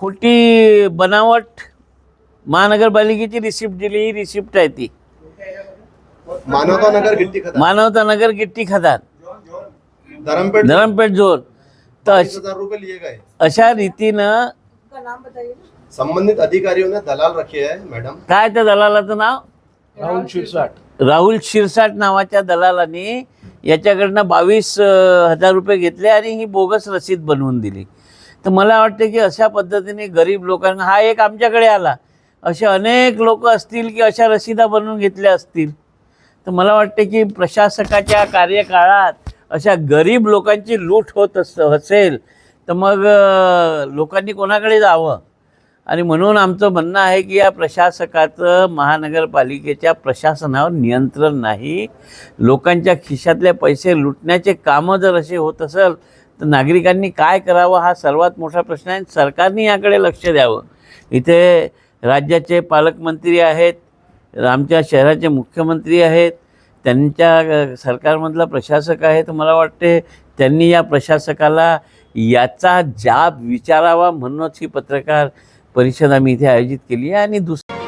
खोटी बनावट महानगरपालिकेची रिसिप्ट दिली ही रिसिप्ट आहे ती. मानवता नगर गिट्टी खता मानवता नगर गिट्टी खदान. धरमपेट धरमपेठ झोन तर बाईस अश- हजार रुपए लिए गए. अशा रीतीनं संबंधित अधिकारियों ने दलाल रखे हैं मैडम. काय त्या दलालाचं नाव? राहुल शिरसाट. राहुल शिरसाट नावाच्या दलालाने याच्याकडनं बावीस हजार रुपये घेतले आणि ही बोगस रसीद बनवून दिली. तर मला वाटतं की अशा पद्धतीने गरीब लोकांना हा एक आमच्याकडे आला. असे अनेक लोक असतील की अशा रसिदा बनवून घेतल्या असतील. तर मला वाटते की प्रशासकाच्या कार्यकाळात अशा गरीब लोकांची लूट होत अस असेल तर मग लोकांनी कोणाकडे जावं? आणि म्हणून आमचं म्हणणं आहे की या प्रशासकाचं महानगरपालिकेच्या प्रशासनावर नियंत्रण नाही. लोकांच्या खिशातले पैसे लुटण्याचे कामं जर असे होत असेल तर नागरिकांनी काय करावं हा सर्वात मोठा प्रश्न आहे. सरकारने याकडे लक्ष द्यावं. इथे राज्याचे पालकमंत्री आहेत आमच्या शहराचे मुख्यमंत्री आहेत त्यांच्या सरकारमधला प्रशासक आहे तर मला वाटते त्यांनी या प्रशासकाला याचा जाब विचारावा म्हणूनच ही पत्रकार परिषद आम्ही इथे आयोजित केली आहे. आणि दुसरी